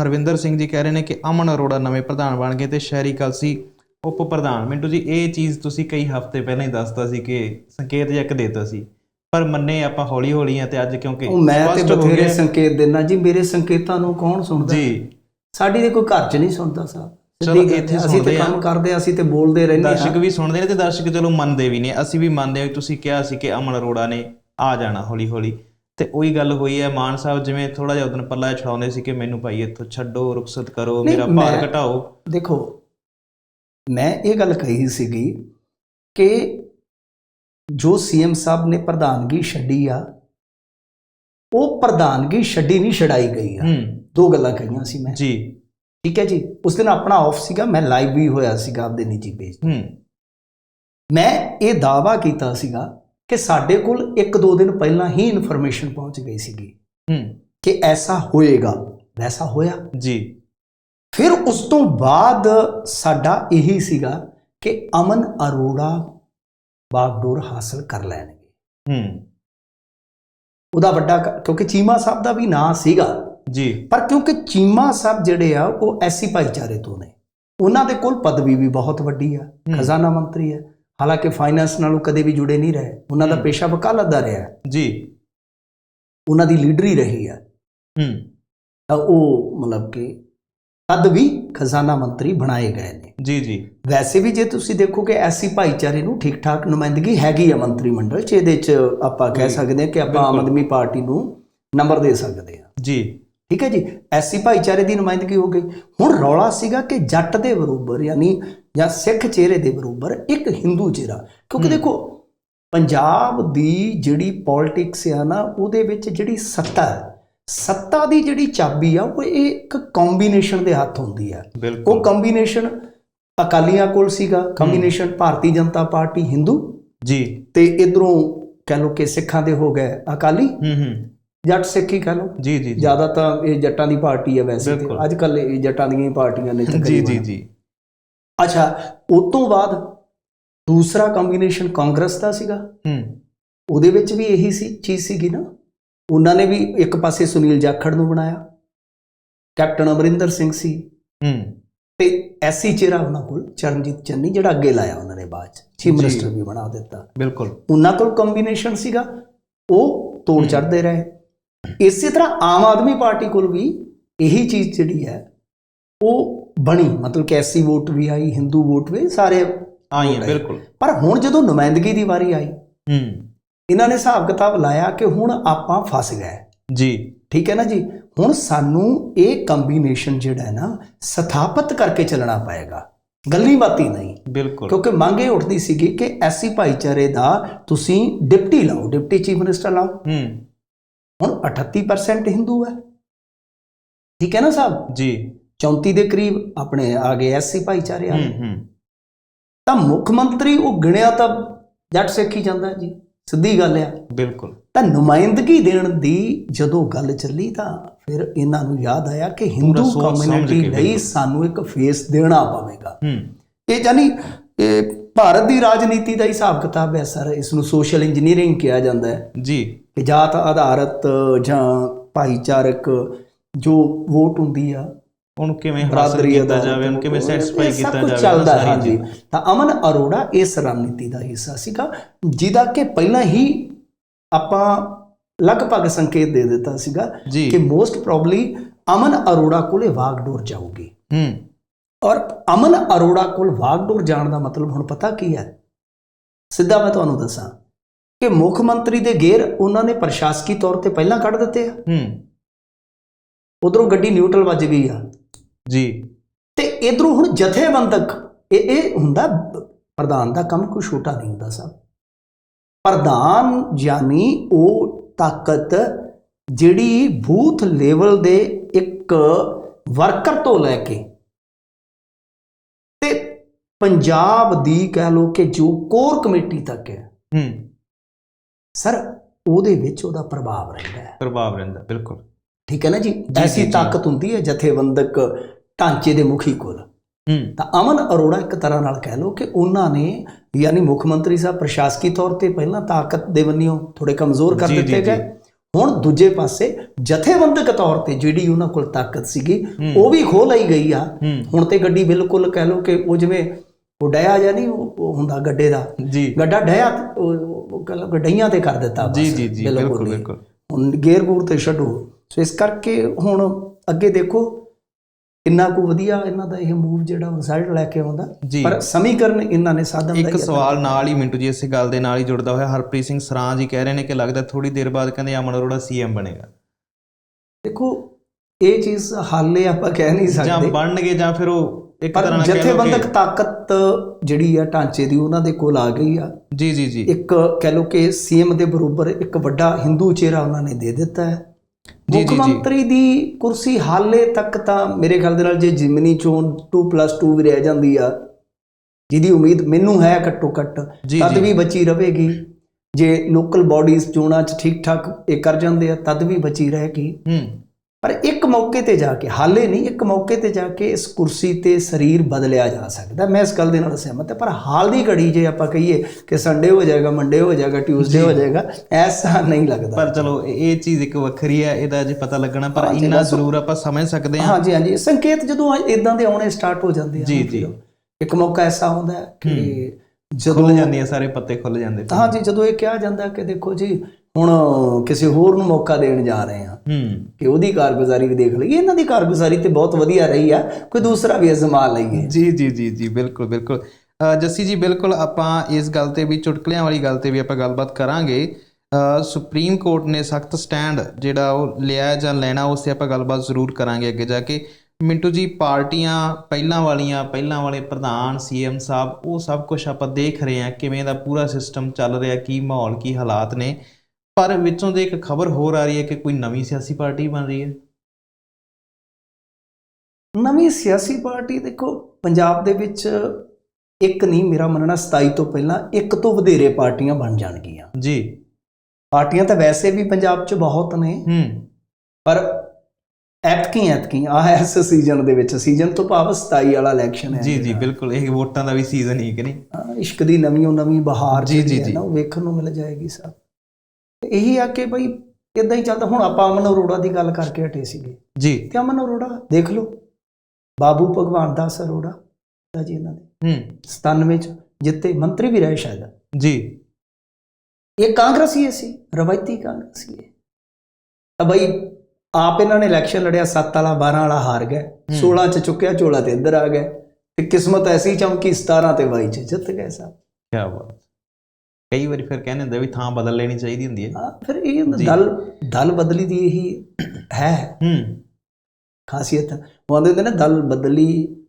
ਹਰਵਿੰਦਰ ਸਿੰਘ ਜੀ ਕਹਿ ਰਹੇ ਨੇ ਕਿ ਅਮਨ ਅਰੋੜਾ ਨਵੇਂ ਪ੍ਰਧਾਨ ਬਣ ਗਏ ਤੇ ਸ਼ਹਿਰੀ ਕਲਸੀ ਉਪ ਪ੍ਰਧਾਨ। ਮਿੰਟੂ ਜੀ ਇਹ ਚੀਜ਼ ਤੁਸੀਂ ਕਈ ਹਫ਼ਤੇ ਪਹਿਲਾਂ ਹੀ ਦੱਸਤਾ ਸੀ ਕਿ ਸੰਕੇਤ ਜਿਹਾ ਇੱਕ ਦੇਤਾ ਸੀ ਪਰ ਮੰਨੇ ਆਪਾਂ ਹੌਲੀ ਹੌਲੀ ਆ ਤੇ ਅੱਜ ਕਿਉਂਕਿ ਮੈਂ ਤੇ ਬਥੇਰੇ ਸੰਕੇਤ ਦਿੰਦਾ ਜੀ ਮੇਰੇ ਸੰਕੇਤਾਂ ਨੂੰ ਕੌਣ ਸੁਣਦਾ? ਜੀ। ਸਾਡੀ ਦੇ ਕੋਈ ਘਰ 'ਚ ਨਹੀਂ ਸੁਣਦਾ ਸਾਹਿਬ ਚਲੋ ਇੱਥੇ ਅਸੀਂ ਤੇ ਆ। ਕੰਮ ਕਰਦੇ ਹਾਂ, ਅਸੀਂ ਤੇ ਬੋਲਦੇ ਰਹਿੰਦੇ ਦਰਸ਼ਕ ਹਾਂ ਵੀ ਸੁਣਦੇ ਨੇ ਤੇ ਦਰਸ਼ਕ ਚਲੋ ਮੰਨਦੇ ਵੀ ਨੇ ਅਸੀਂ ਵੀ ਮੰਨਦੇ ਹਾਂ ਤੁਸੀਂ ਕਿਹਾ ਸੀ ਕਿ ਅਮਨ ਅਰੋੜਾ ਨੇ ਆ ਜਾਣਾ ਹੌਲੀ ਹੌਲੀ ਤੇ ਉਹੀ ਗੱਲ ਹੋਈ ਹੈ ਮਾਨ ਸਾਹਿਬ ਜਿਵੇਂ ਥੋੜਾ ਜਿਹਾ ਉਦੋਂ ਪੱਲਾ ਛਡਾਉਂਦੇ ਸੀ ਕਿ ਮੈਨੂੰ ਭਾਈ ਇੱਥੋਂ ਛੱਡੋ ਰੁਖਸਤ ਕਰੋ ਮੇਰਾ ਭਾਰ ਘਟਾਓ। ਦੇਖੋ ਮੈਂ ਇਹ ਗੱਲ ਕਹੀ ਸੀਗੀ ਕਿ ਜੋ ਸੀਐਮ ਸਾਹਿਬ ਨੇ ਪ੍ਰਧਾਨਗੀ ਛੱਡੀ ਆ ਉਹ ਪ੍ਰਧਾਨਗੀ ਛੱਡੀ ਨਹੀਂ ਛਡਾਈ ਗਈ ਆ। ਦੋ ਗੱਲਾਂ ਕਹੀਆਂ ਸੀ ਮੈਂ। ਜੀ। ਠੀਕ ਹੈ ਜੀ? ਉਸ ਦਿਨ ਆਪਣਾ ਆਫ ਸੀਗਾ ਮੈਂ ਲਾਈਵ ਵੀ ਹੋਇਆ ਸੀਗਾ ਆਪਦੇ ਨਿੱਜੀ ਪੇਜ ਹੂੰ। ਮੈਂ ਇਹ ਦਾਵਾ ਕੀਤਾ ਸੀਗਾ ਕਿ ਸਾਡੇ ਕੋਲ ਇੱਕ ਦੋ ਦਿਨ ਪਹਿਲਾਂ ਹੀ ਇਨਫੋਰਮੇਸ਼ਨ ਪਹੁੰਚ ਗਈ ਸੀਗੀ ਹੂੰ। ਕਿ ਐਸਾ ਹੋਏਗਾ ਵੈਸਾ ਹੋਇਆ। ਜੀ। ਫਿਰ ਉਸ ਤੋਂ ਬਾਅਦ ਸਾਡਾ ਇਹੀ ਸੀਗਾ ਕਿ ਅਮਨ ਅਰੋੜਾ ਬਾਗਡੋਰ ਹਾਸਲ ਕਰ ਲੈਣਗੇ। ਹੂੰ। ਉਹਦਾ ਵੱਡਾ ਕਿਉਂਕਿ ਚੀਮਾ ਸਾਹਿਬ ਦਾ ਵੀ ਨਾਂ ਸੀਗਾ। ਜੀ। ਪਰ ਕਿਉਂਕਿ ਚੀਮਾ ਸਾਹਿਬ ਜਿਹੜੇ ਆ ਉਹ ਐਸੀ ਭਾਈਚਾਰੇ ਤੋਂ ਨੇ। ਉਹਨਾਂ ਦੇ ਕੋਲ ਪਦਵੀ ਵੀ ਬਹੁਤ ਵੱਡੀ ਆ ਖਜ਼ਾਨਾ ਮੰਤਰੀ ਹੈ ਹਾਲਾਂਕਿ ਫਾਈਨੈਂਸ ਨਾਲੋਂ ਕਦੇ ਵੀ ਜੁੜੇ ਨਹੀਂ ਰਹੇ। ਉਹਨਾਂ ਦਾ। ਪੇਸ਼ਾ ਵਕਾਲਤ ਦਾ ਰਿਹਾ। ਜੀ। ਉਹਨਾਂ ਦੀ ਲੀਡਰੀ ਰਹੀ ਹੈ ਹੂੰ। ਤਾਂ ਉਹ ਮਤਲਬ ਕਿ ਤਦ ਵੀ ਖਜ਼ਾਨਾ ਮੰਤਰੀ ਬਣਾਏ ਗਏ ਨੇ। ਜੀ ਜੀ। ਵੈਸੇ ਵੀ ਜੇ ਤੁਸੀਂ ਦੇਖੋਗੇ ਐਸੀ ਭਾਈਚਾਰੇ ਨੂੰ ਠੀਕ ਠਾਕ ਨੁਮਾਇੰਦਗੀ ਹੈਗੀ ਆ ਮੰਤਰੀ ਮੰਡਲ ਚ ਇਹਦੇ ਚ ਆਪਾਂ ਕਹਿ ਸਕਦੇ ਹਾਂ ਕਿ ਆਪਾਂ ਆਮ। ਆਦਮੀ ਪਾਰਟੀ ਨੂੰ ਨੰਬਰ ਦੇ ਸਕਦੇ ਹਾਂ। ਜੀ। ਠੀਕ ਹੈ ਜੀ? ਐਸੀ ਭਾਈਚਾਰੇ ਦੀ ਨੁਮਾਇੰਦਗੀ ਹੋ ਗਈ। ਹੁਣ ਰੌਲਾ ਸੀਗਾ ਕਿ ਜੱਟ ਦੇ ਬਰੋਬਰ ਯਾਨੀ ਜਾਂ ਸਿੱਖ ਚਿਹਰੇ ਦੇ ਬਰੋਬਰ ਇੱਕ ਹਿੰਦੂ ਚਿਹਰਾ। ਕਿਉਂਕਿ। ਦੇਖੋ ਪੰਜਾਬ ਦੀ ਜਿਹੜੀ ਪੋਲਿਟਿਕਸ ਆ ਨਾ ਉਹਦੇ ਵਿੱਚ ਜਿਹੜੀ ਸੱਤਾ ਹੈ ਸੱਤਾ ਦੀ ਜਿਹੜੀ ਚਾਬੀ ਆ ਉਹ ਇਹ ਇੱਕ ਕੰਬੀਨੇਸ਼ਨ ਦੇ ਹੱਥ ਹੁੰਦੀ ਆ। ਉਹ ਕੰਬੀਨੇਸ਼ਨ ਅਕਾਲੀਆਂ ਕੋਲ ਸੀਗਾ ਕੰਬੀਨੇਸ਼ਨ ਭਾਰਤੀ ਜਨਤਾ ਪਾਰਟੀ ਹਿੰਦੂ ਜੀ। ਤੇ ਇਧਰੋਂ ਕਹਿ ਲੋ ਕਿ ਸਿੱਖਾਂ ਦੇ ਹੋ ਗਏ ਅਕਾਲੀ। ਹੂੰ ਹੂੰ। ਜੱਟ ਸਿੱਖੀ ਕਹਿ ਲੋ ਜੀ ਜੀ ਜ਼ਿਆਦਾ ਤਾਂ ਇਹ ਜੱਟਾਂ ਦੀ ਪਾਰਟੀ ਹੈ ਵੈਸੇ। ਅੱਜ ਕੱਲ ਇਹ ਜੱਟਾਂ ਦੀਆਂ ਹੀ ਪਾਰਟੀਆਂ ਨੇ ਜੀ ਜੀ ਜੀ। ਅੱਛਾ ਉਸ ਤੋਂ ਬਾਅਦ ਦੂਸਰਾ ਕੰਬੀਨੇਸ਼ਨ ਕਾਂਗਰਸ ਦਾ ਸੀਗਾ। ਹੂੰ। ਉਹਦੇ ਵਿੱਚ ਵੀ ਇਹੀ ਸੀ ਚੀਜ਼ ਸੀਗੀ ਨਾ। ਉਹਨਾਂ ਨੇ ਵੀ ਇੱਕ ਪਾਸੇ ਸੁਨੀਲ ਜਾਖੜ ਨੂੰ ਬਣਾਇਆ। ਕੈਪਟਨ ਅਮਰਿੰਦਰ ਸਿੰਘ ਸੀ। ਹੂੰ। ਤੇ ਐਸੀ ਚਿਹਰਾ ਉਹਨਾਂ ਕੋਲ ਚਰਨਜੀਤ ਚੰਨੀ ਜਿਹੜਾ ਅੱਗੇ ਲਾਇਆ ਉਹਨਾਂ ਨੇ ਬਾਅਦ ਚ। ਚੀਫ। ਮਿਨਿਸਟਰ ਵੀ ਬਣਾ ਦਿੱਤਾ। ਬਿਲਕੁਲ। ਉਹਨਾਂ ਕੋਲ ਕੰਬੀਨੇਸ਼ਨ ਸੀਗਾ। ਉਹ ਤੋੜ। ਚੜਦੇ ਰਹੇ। ਇਸੇ ਤਰ੍ਹਾਂ ਆਮ ਆਦਮੀ ਪਾਰਟੀ ਕੋਲ ਵੀ ਇਹੀ ਚੀਜ਼ ਜਿਹੜੀ ਹੈ ਉਹ ਬਣੀ। ਮਤਲਬ ਕਿ ਐਸੀ ਵੋਟ ਵੀ ਆਈ ਹਿੰਦੂ ਵੋਟ ਵੀ ਸਾਰੇ ਆਈ। ਬਿਲਕੁਲ। ਪਰ ਹੁਣ ਜਦੋਂ ਨੁਮਾਇੰਦਗੀ ਦੀ ਵਾਰੀ ਆਈ ਹੂੰ। ਇਹਨਾਂ ਨੇ ਹਿਸਾਬ ਕਿਤਾਬ ਲਾਇਆ ਕਿ ਹੁਣ ਆਪਾਂ ਫਸ ਗਏ। ਜੀ। ਠੀਕ ਹੈ ਨਾ ਜੀ? ਹੁਣ ਸਾਨੂੰ ਇਹ ਕੰਬੀਨੇਸ਼ਨ ਜਿਹੜਾ ਹੈ ਨਾ ਸਥਾਪਿਤ ਕਰਕੇ ਚੱਲਣਾ ਪਏਗਾ। ਗੱਲੀ ਬਾਤੀ ਨਹੀਂ। ਬਿਲਕੁਲ। ਕਿਉਂਕਿ ਮੰਗ ਇਹ ਉੱਠਦੀ ਸੀਗੀ ਕਿ ਐਸੀ ਭਾਈਚਾਰੇ ਦਾ ਤੁਸੀਂ ਡਿਪਟੀ ਲਾਓ ਡਿਪਟੀ ਚੀਫ ਮਿਨਿਸਟਰ ਲਾਓ। ਹੂੰ। ਹੁਣ 38% ਹਿੰਦੂ ਹੈ। ਠੀਕ ਹੈ ਨਾ ਸਾਹਿਬ? ਜੀ। 34 ਦੇ ਕਰੀਬ ਆਪਣੇ ਆ ਗਏ ਐਸਸੀ ਭਾਈਚਾਰੇ ਆ ਹੂੰ ਗਏ। ਹੂੰ। ਤਾਂ ਮੁੱਖ ਮੰਤਰੀ ਉਹ ਗਿਣਿਆ ਤਾਂ ਜੱਟ ਸਿੱਖ ਹੀ ਜਾਂਦਾ ਜੀ। ਸਿੱਧੀ ਗੱਲ ਆ। ਬਿਲਕੁਲ। ਤਾਂ ਨੁਮਾਇੰਦਗੀ ਦੇਣ ਦੀ ਜਦੋਂ ਗੱਲ ਚੱਲੀ ਤਾਂ ਫਿਰ ਇਹਨਾਂ ਨੂੰ ਯਾਦ ਆਇਆ ਕਿ ਹਿੰਦੂ ਕਮਿਊਨਿਟੀ ਲਈ। ਸਾਨੂੰ ਇੱਕ ਫੇਸ ਦੇਣਾ ਪਵੇਗਾ। ਹੂੰ। ਇਹ ਜਾਨੀ ਇਹ ਭਾਰਤ ਦੀ ਰਾਜਨੀਤੀ ਦਾ ਹਿਸਾਬ ਕਿਤਾਬ ਹੈ ਸਰ। ਇਸ ਨੂੰ ਸੋਸ਼ਲ ਇੰਜੀਨੀਅਰਿੰਗ ਕਿਹਾ ਜਾਂਦਾ ਹੈ। ਜੀ। ਕਿ ਜਾਤ ਆਧਾਰਿਤ ਜਾਂ ਭਾਈਚਾਰਕ ਜੋ ਵੋਟ ਹੁੰਦੀ ਆ ਉਹਨੂੰ ਕਿਵੇਂ ਹਾਸਲ ਕੀਤਾ ਜਾਵੇ ਉਹਨੂੰ ਕਿਵੇਂ ਸੈਟੀਸਫਾਈ ਸਭ ਕੀਤਾ ਕੁਝ ਜਾਵੇ ਚੱਲਦਾ ਹੈ, ਸਾਰੀ ਹਾਂਜੀ। ਤਾਂ ਅਮਨ ਅਰੋੜਾ ਇਸ ਰਣਨੀਤੀ ਦਾ ਹਿੱਸਾ ਸੀਗਾ ਜਿਹਦਾ ਕਿ ਪਹਿਲਾਂ ਹੀ ਆਪਾਂ ਲਗਭਗ ਸੰਕੇਤ ਦੇ ਦਿੱਤਾ ਸੀਗਾ ਕਿ ਮੋਸਟ ਪ੍ਰੋਬਬਲੀ ਅਮਨ ਅਰੋੜਾ ਕੋਲੇ ਵਾਗਡੋਰ ਜਾਊਗੀ। ਹੂੰ। ਔਰ ਅਮਨ ਅਰੋੜਾ ਕੋਲ ਵਾਗਡੋਰ ਜਾਣ ਦਾ ਮਤਲਬ ਹੁਣ ਪਤਾ ਕੀ ਹੈ? ਸਿੱਧਾ ਮੈਂ ਤੁਹਾਨੂੰ ਦੱਸਾਂ। ਕਿ ਮੁੱਖ ਮੰਤਰੀ ਦੇ ਗੇਰ ਉਹਨਾਂ ਨੇ ਪ੍ਰਸ਼ਾਸਕੀ ਤੌਰ ਤੇ ਪਹਿਲਾਂ ਕੱਢ ਦਿੱਤੇ ਆ? ਹੂੰ। ਉਧਰੋਂ ਗੱਡੀ ਨਿਊਟਰਲ ਵੱਜ ਗਈ ਆ। ਜੀ। ਤੇ ਇਧਰੋਂ ਹੁਣ ਜਥੇਬੰਦਕ ਇਹ ਇਹ ਹੁੰਦਾ ਪ੍ਰਧਾਨ ਦਾ ਕੰਮ ਕੋਈ ਛੋਟਾ ਨਹੀਂ ਹੁੰਦਾ ਸਾਹਿਬ ਪ੍ਰਧਾਨ ਯਾਨੀ ਉਹ ਤਾਕਤ ਜਿਹੜੀ ਬੂਥ ਲੈਵਲ ਦੇ ਇੱਕ ਵਰਕਰ ਤੋਂ ਲੈ ਕੇ ਤੇ ਪੰਜਾਬ ਦੀ ਕਹਿ ਲੋ ਕਿ ਜੋ ਕੋਰ ਕਮੇਟੀ ਤੱਕ ਹੈ ਹੂੰ। ਸਰ ਉਹਦੇ ਵਿੱਚ ਉਹਦਾ ਪ੍ਰਭਾਵ ਰਹਿੰਦਾ ਹੈ। ਪ੍ਰਭਾਵ ਰਹਿੰਦਾ ਬਿਲਕੁਲ। ਠੀਕ ਹੈ ਨਾ ਜੀ? ਐਸੀ। ਤਾਕਤ ਹੁੰਦੀ ਹੈ ਜਥੇਬੰਦਕ ਢਾਂਚੇ ਦੇ ਮੁਖੀ ਕੋਲ। ਹੂੰ। ਤਾਂ ਅਮਨ ਅਰੋੜਾ ਇੱਕ ਤਰ੍ਹਾਂ ਨਾਲ ਕਹਿ ਲਓ ਕਿ ਉਹਨਾਂ ਨੇ ਯਾਨੀ ਮੁੱਖ ਮੰਤਰੀ ਸਾਹਿਬ ਪ੍ਰਸ਼ਾਸਕੀ ਤੌਰ ਤੇ ਪਹਿਲਾਂ ਤਾਕਤ ਦੇ ਬੰਨਿਓ ਥੋੜੇ ਕਮਜ਼ੋਰ ਕਰ ਦਿੱਤੇ। ਗਏ। ਹੁਣ ਦੂਜੇ ਪਾਸੇ ਜਥੇਬੰਦਕ ਤੌਰ ਤੇ ਜਿਹੜੀ ਉਹਨਾਂ ਕੋਲ ਤਾਕਤ ਸੀਗੀ ਉਹ ਵੀ ਖੋਹ ਲਈ ਗਈ ਆ। ਹੁਣ ਤੇ ਗੱਡੀ ਬਿਲਕੁਲ ਕਹਿ ਲਓ ਕਿ ਉਹ ਜਿਵੇਂ ਉਹ ਡਿਆ ਜਾਂ ਨਹੀਂ ਉਹ ਹੁੰਦਾ ਗੱਡੇ ਦਾ। ਜੀ। ਗੱਡਾ ਡਿਆ ਉਹ ਗੱਡੀਆਂ ਤੇ ਕਰ ਦਿੱਤਾ ਬਸ। ਜੀ ਜੀ ਜੀ ਬਿਲਕੁਲ। ਬਿਲਕੁਲ। ਹੁਣ ਗੇਅਰ ਗੂਰ ਤੇ ਛੱਡੋ। ਸੋ ਇਸ ਕਰਕੇ ਹੁਣ ਅੱਗੇ ਦੇਖੋ ਕਿੰਨਾ ਕੁ ਵਧੀਆ ਇਹਨਾਂ ਦਾ ਇਹ ਮੂਵ ਜਿਹੜਾ ਰਿਜ਼ਲਟ ਲੈ ਕੇ ਆਉਂਦਾ। ਜੀ। ਪਰ ਸਮੀਕਰਨ ਇਹਨਾਂ ਨੇ ਸਾਧਨ ਦਾ ਇੱਕ। ਸਵਾਲ ਨਾਲ ਹੀ ਮਿੰਟੂ ਜੀ ਇਸੇ ਗੱਲ ਦੇ ਨਾਲ ਹੀ ਜੁੜਦਾ ਹੋਇਆ। ਹਰਪ੍ਰੀਤ ਸਿੰਘ ਸਰਾਂ ਜੀ ਕਹਿ ਰਹੇ ਨੇ ਕਿ ਲੱਗਦਾ ਥੋੜੀ ਦੇਰ ਬਾਅਦ ਕਹਿੰਦੇ ਅਮਨ ਅਰੋੜਾ ਸੀਐਮ ਬਣੇਗਾ। ਦੇਖੋ ਇਹ ਚੀਜ਼ ਹਾਲੇ ਆਪਾਂ ਕਹਿ ਨਹੀਂ ਜਾਂ ਸਕਦੇ। ਬਣਨਗੇ ਜਾਂ ਫਿਰ ਉਹ ਇੱਕ ਤਰ੍ਹਾਂ ਨਾਲ ਜਥੇਬੰਦਕ ਤਾਕਤ ਜਿਹੜੀ ਆ ਢਾਂਚੇ ਦੀ ਉਹਨਾਂ ਦੇ ਕੋਲ ਆ ਗਈ ਆ। ਜੀ ਜੀ ਜੀ। ਇੱਕ ਕਹਿ ਲਓ ਕਿ ਸੀਐਮ ਦੇ ਬਰੋਬਰ ਇੱਕ ਵੱਡਾ ਹਿੰਦੂ ਚਿਹਰਾ ਉਹਨਾਂ ਨੇ ਦੇ ਦਿੱਤਾ ਹੈ। ਜੀ, ਮੁੱਖ ਜੀ, ਜੀ। ਮੰਤਰੀ ਦੀ ਕੁਰਸੀ ਹਾਲੇ ਤੱਕ ਤਾਂ ਮੇਰੇ ਖਿਆਲ ਦੇ ਨਾਲ ਜੇ ਜਿਮਨੀ ਚੋਣ 2+2 ਵੀ ਰਹਿ ਜਾਂਦੀ ਆ ਜਿਹਦੀ ਉਮੀਦ ਮੈਨੂੰ ਹੈ ਘੱਟੋ ਘੱਟ ਤਦ। ਵੀ ਬਚੀ ਰਹੇਗੀ। ਜੇ ਲੋਕਲ ਬਾਡੀਜ਼ ਚੋਣਾਂ 'ਚ ਠੀਕ ਠਾਕ ਇਹ ਕਰ ਜਾਂਦੇ ਆ ਤਦ ਵੀ ਬਚੀ ਰਹੇਗੀ। ਹੂੰ। ਪਰ ਇੱਕ ਮੌਕੇ ਤੇ ਜਾ ਕੇ ਹਾਲੇ ਨਹੀਂ ਇੱਕ ਮੌਕੇ ਤੇ ਜਾ ਕੇ ਇਸ ਕੁਰਸੀ ਤੇ ਸਰੀਰ ਬਦਲਿਆ ਜਾ ਸਕਦਾ। ਮੈਂ ਇਸ ਗੱਲ ਦੇ ਨਾਲ ਸਹਿਮਤ ਹਾਂ ਪਰ ਹਾਲ ਦੀ ਘੜੀ ਜੇ ਆਪਾਂ ਕਹੀਏ ਕਿ ਸੰਡੇ ਹੋ ਜਾਏਗਾ ਮੰਡੇ ਹੋ ਜਾਏਗਾ ਟਿਊਜ਼ਡੇ ਹੋ ਜਾਏਗਾ ਐਸਾ ਨਹੀਂ ਲੱਗਦਾ। ਪਰ ਚਲੋ ਇਹ ਚੀਜ਼ ਇੱਕ ਵੱਖਰੀ ਹੈ ਇਹਦਾ ਅਜੇ ਪਤਾ ਲੱਗਣਾ ਪਰ ਇੰਨਾ ਜ਼ਰੂਰ ਆਪਾਂ ਸਮਝ ਸਕਦੇ ਹਾਂ। ਹਾਂਜੀ ਹਾਂਜੀ ਸੰਕੇਤ ਜਦੋਂ ਇਦਾਂ ਦੇ ਆਉਣੇ ਸਟਾਰਟ ਹੋ ਜਾਂਦੇ ਆ ਜੀ, ਜੀ। ਇੱਕ ਮੌਕਾ ਐਸਾ ਆਉਂਦਾ ਹੈ ਕਿ ਜਦੋਂ ਖੁੱਲ ਜਾਂਦੀਆਂ ਸਾਰੇ ਪੱਤੇ ਖੁੱਲ ਜਾਂਦੇ ਹਾਂਜੀ ਜਦੋਂ ਇਹ ਕਿਹਾ ਜਾਂਦਾ ਕਿ ਦੇਖੋ ਜੀ ਹੁਣ ਕਿਸੇ ਹੋਰ ਨੂੰ ਮੌਕਾ ਦੇਣ ਜਾ ਰਹੇ ਹਾਂ ਕਿ ਉਹਦੀ ਕਾਰਗੁਜ਼ਾਰੀ ਵੀ ਦੇਖ ਲਈਏ ਇਹਨਾਂ ਦੀ ਕਾਰਗੁਜ਼ਾਰੀ ਤੇ ਬਹੁਤ ਵਧੀਆ ਰਹੀ ਆ ਕੋਈ ਦੂਸਰਾ ਵੀ ਅਜ਼ਮਾ ਲਈਏ। ਜੀ ਜੀ ਜੀ ਜੀ ਬਿਲਕੁਲ ਬਿਲਕੁਲ। ਜੱਸੀ ਜੀ ਬਿਲਕੁਲ ਆਪਾਂ ਇਸ ਗੱਲ ਤੇ ਵੀ ਚੁਟਕਲਿਆਂ ਵਾਲੀ ਗੱਲ ਤੇ ਵੀ ਆਪਾਂ ਗੱਲਬਾਤ ਕਰਾਂਗੇ। ਸੁਪਰੀਮ ਕੋਰਟ ਨੇ ਸਖਤ ਸਟੈਂਡ ਜਿਹੜਾ ਉਹ ਲਿਆ ਜਾਂ ਲੈਣਾ ਉਸ ਤੇ ਆਪਾਂ ਗੱਲਬਾਤ ਜ਼ਰੂਰ ਕਰਾਂਗੇ ਅੱਗੇ ਜਾ ਕੇ। ਮਿੰਟੂ ਜੀ ਪਾਰਟੀਆਂ ਪਹਿਲਾਂ ਵਾਲੀਆਂ ਪਹਿਲਾਂ ਵਾਲੇ ਪ੍ਰਧਾਨ ਸੀਐਮ ਸਾਹਿਬ ਉਹ ਸਭ ਕੁਝ ਆਪਾਂ ਦੇਖ ਰਹੇ ਹਾਂ ਕਿਵੇਂ ਦਾ ਪੂਰਾ ਸਿਸਟਮ ਚੱਲ ਰਿਹਾ ਕੀ ਮਾਹੌਲ ਕੀ ਹਾਲਾਤ ਨੇ। ਪਰ ਵਿੱਚੋਂ ਦੇ ਇੱਕ ਖਬਰ ਹੋਰ ਆ ਰਹੀ ਹੈ ਕਿ ਕੋਈ ਨਵੀਂ ਸਿਆਸੀ ਪਾਰਟੀ ਬਣ ਰਹੀ ਹੈ। ਨਵੀਂ ਸਿਆਸੀ ਪਾਰਟੀ ਦੇਖੋ ਪੰਜਾਬ ਦੇ ਵਿੱਚ ਇੱਕ ਨਹੀਂ ਮੇਰਾ ਮੰਨਣਾ 27 ਤੋਂ ਪਹਿਲਾਂ ਇੱਕ ਤੋਂ ਵਧੇਰੇ ਪਾਰਟੀਆਂ ਬਣ ਜਾਣਗੀਆਂ। ਜੀ। ਪਾਰਟੀਆਂ ਤਾਂ ਵੈਸੇ ਵੀ ਪੰਜਾਬ 'ਚ ਬਹੁਤ ਨੇ। ਹੂੰ। ਪਰ ਐਤਕੀ ਐਤਕੀ ਆ ਇਸ ਸੀਜ਼ਨ ਦੇ ਵਿੱਚ ਸੀਜ਼ਨ ਤੋਂ ਭਾਵ 27 ਵਾਲਾ ਇਲੈਕਸ਼ਨ ਹੈ ਜੀ ਜੀ ਬਿਲਕੁਲ ਇਹ ਵੋਟਾਂ ਦਾ ਵੀ ਸੀਜ਼ਨ ਹੀ ਕਿ ਨਹੀਂ? ਇਸ਼ਕ ਦੀ ਨਵੀਂ ਉਹ ਨਵੀਂ ਬਹਾਰ ਜੀ, ਜੀ। ਨਾ ਉਹ ਵੇਖਣ ਨੂੰ ਮਿਲ ਜਾਏਗੀ ਤੇ ਇਹੀ ਆ ਕਿ ਬਈ ਇਦਾਂ ਹੀ ਚੱਲਦਾ। ਹੁਣ ਆਪਾਂ ਅਮਨ ਅਰੋੜਾ ਦੀ ਗੱਲ ਕਰਕੇ ਹਟੇ ਸੀਗੇ। ਜੀ। ਤੇ ਅਮਨ ਅਰੋੜਾ ਦੇਖ ਲਓ ਬਾਬੂ ਭਗਵਾਨ ਦਾਸ ਅਰੋੜਾ ਦਾ ਜੀ ਇਹਨਾਂ ਦੇ। ਹੂੰ। 97 ਚ ਜਿੱਤੇ ਮੰਤਰੀ ਵੀ ਰਹੇ ਸ਼ਾਇਦ। ਜੀ। ਇਹ ਕਾਂਗਰਸੀ ਸੀ ਰਵਾਇਤੀ ਕਾਂਗਰਸੀ ਹੈ। ਤਾਂ ਬਈ ਆਪ ਇਹਨਾਂ ਨੇ ਇਲੈਕਸ਼ਨ ਲੜਿਆ 7 ਵਾਲਾ 12 ਵਾਲਾ ਹਾਰ ਗਏ। 16 ਚ ਚੁੱਕਿਆ ਝੋਲਾ ਤੇ ਇੱਧਰ ਆ ਗਏ। ਤੇ ਕਿਸਮਤ ਐਸੀ ਚਮਕੀ 17 ਤੇ 22 ਚ ਜਿੱਤ ਗਏ ਸਭ। ਕੀ ਬਾਤ। ਕਈ ਵਾਰੀ ਫਿਰ ਕਹਿੰਦੇ ਹੁੰਦੇ ਵੀ ਥਾਂ ਬਦਲ ਲੈਣੀ ਚਾਹੀਦੀ ਹੁੰਦੀ ਹੈ। ਹਾਂ ਫਿਰ ਇਹ। ਦਲ ਦਲ ਬਦਲੀ ਦੀ ਇਹੀ ਹੈ। ਹੂੰ। ਖਾਸੀਅਤ। ਉਹ ਆਂਦੇ ਹੁੰਦੇ ਨੇ ਦਲ ਬਦਲੀ